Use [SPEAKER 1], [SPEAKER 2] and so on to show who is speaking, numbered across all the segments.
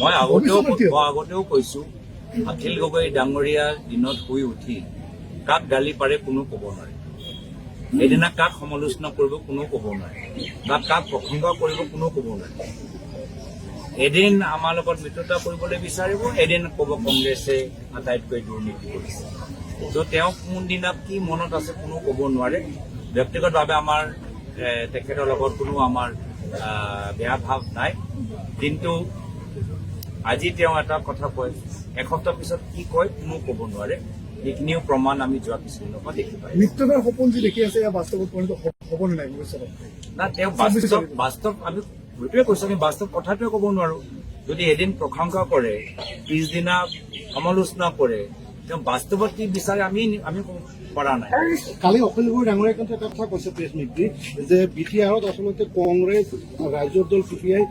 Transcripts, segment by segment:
[SPEAKER 1] মই আগতেও? মই আগতেও কৈছো অখিল গগৈ ডাঙৰীয়া দিনত শুই উঠি কাক গালি পাৰে কোনো ক'ব নোৱাৰে। সেইদিনা কাক সমালোচনা কৰিব কোনো ক'ব নোৱাৰে বা কাক প্ৰসংগ কৰিব কোনো ক'ব নোৱাৰে। এদিন আমাৰ লগত মিত্ৰতা কৰিবলৈ বিচাৰিব এদিন ক'ব কংগ্ৰেছে আটাইতকৈ দুৰ্নীতি কৰিছে। ত' তেওঁ কোনদিনা কি মনত আছে কোনো ক'ব নোৱাৰে। ব্যক্তিগতভাৱে আমাৰ তেখেতৰ লগত কোনো আমাৰ বেয়া ভাৱ নাই। কিন্তু আজি তেওঁ এটা কথা কয় এসপ্তাহ পিছত কি কয় কোনো ক'ব নোৱাৰে। সেইখিনিও প্ৰমাণ আমি যোৱা কিছুদিনৰ পৰা দেখি পাই
[SPEAKER 2] মিত্ৰতাৰ সপোন যি দেখি আছে বাস্তৱত পৰিণত হ'ব নে নাই ভৱিষ্যতত?
[SPEAKER 1] না তেওঁ বাস্তৱ বাস্তৱ আমি সেইটোৱে কৈছো আমি বাস্তৱ কথাটোৱে ক'ব নোৱাৰো। যদি এদিন প্ৰশংসা কৰে পিছদিনা সমালোচনা কৰে তেওঁ বাস্তৱত কি বিচাৰে আমি আমি পৰা নাই।
[SPEAKER 3] কালি অখিল গগৈ ডাঙৰীয়াই কিন্তু এটা কথা কৈছে প্ৰেছ মিত্ৰী যে বি টি আৰত আচলতে কংগ্ৰেছ ৰাজ্যৰ দল চি পি আই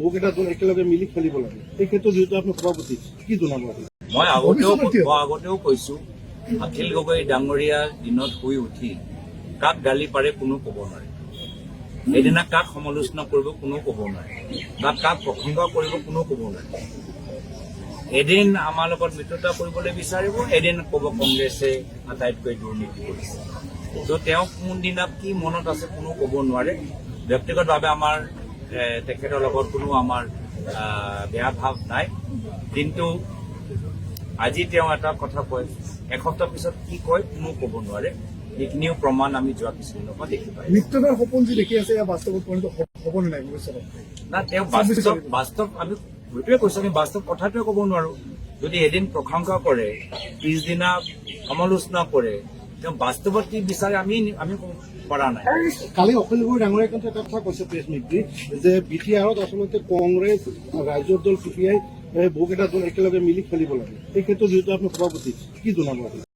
[SPEAKER 3] বহুকেইটা দল একেলগে মিলি খেলিব লাগে। এই ক্ষেত্ৰত যিহেতু আপুনি সভাপতি কি জনাব
[SPEAKER 1] মই আগতেও? মই আগতেও কৈছো অখিল গগৈ ডাঙৰীয়া দিনত শুই উঠি কাক গালি পাৰে কোনো ক'ব নোৱাৰে। সেইদিনা কাক সমালোচনা কৰিব কোনো ক'ব নোৱাৰে। বা কাক প্ৰসংগ কৰিব কোনো ক'ব নোৱাৰে। এদিন আমাৰ লগত মিত্ৰতা কৰিবলৈ বিচাৰিব এদিন ক'ব কংগ্ৰেছে আটাইতকৈ দুৰ্নীতি কৰিছে। ত' তেওঁ কোনদিনা কি মনত আছে কোনো ক'ব নোৱাৰে। ব্যক্তিগতভাৱে আমাৰ তেখেতৰ লগত কোনো আমাৰ বেয়া ভাৱ নাই। কিন্তু আজি তেওঁ এটা কথা কয় এসপ্তাহ পিছত কি কয় কোনো ক'ব নোৱাৰে। সেইখিনিও প্ৰমাণ আমি যোৱা কিছুদিনৰ পৰা দেখি পাই
[SPEAKER 2] মিত্ৰতাৰ সপোন যি দেখি আছে বাস্তৱত পৰিণত হ'ব নে নাই
[SPEAKER 1] না তেওঁ বাস্তৱ বাস্তৱ আমি সেইটোৱে কৈছো আমি বাস্তৱ কথাটোৱে ক'ব নোৱাৰো। যদি এদিন প্ৰশংসা কৰে পিছদিনা সমালোচনা কৰে কি বিচাৰে আমি আমি পৰা নাই
[SPEAKER 3] কালি অখিল গগৈ ডাঙৰীয়াই কিন্তু এটা কথা কৈছে প্ৰেছ মিত্ৰী যে বি টি আৰত আচলতে কংগ্ৰেছ, ৰাজ্যৰ দল, চি পি আই বহুকেইটা দল একেলগে মিলি খেলিব লাগে এই ক্ষেত্ৰত যিহেতু আপুনি সভাপতি, কি জনাব?